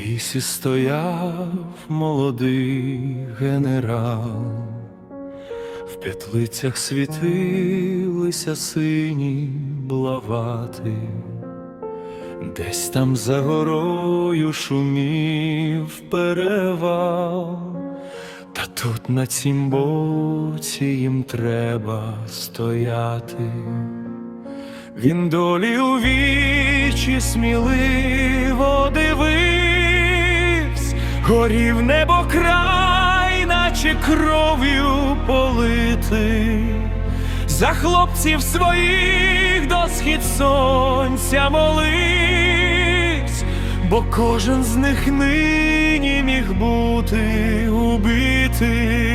лісі стояв молодий генерал, в п'ятлицях світилися сині блавати, десь там за горою шумів перевал, та тут на цім боці їм треба стояти. Він долі у вічі сміливо дивився, горів небо край, наче кров'ю политий, за хлопців своїх до схід сонця молився, бо кожен з них нині міг бути убитий.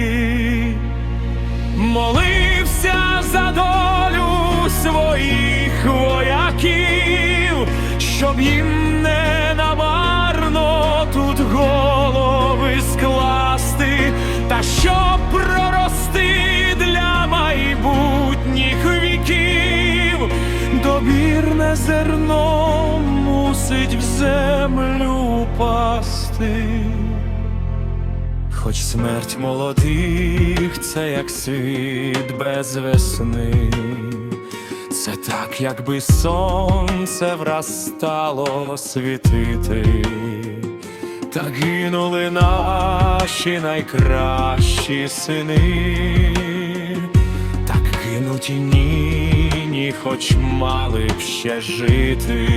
Молився за долю своїх вояків, щоб їм щоб прорости для майбутніх віків, добірне зерно мусить в землю пасти. Хоч смерть молодих, це як світ без весни, це так, якби сонце враз стало світити, та гинули наші найкращі сини, так кинуті ніні, хоч мали б ще жити.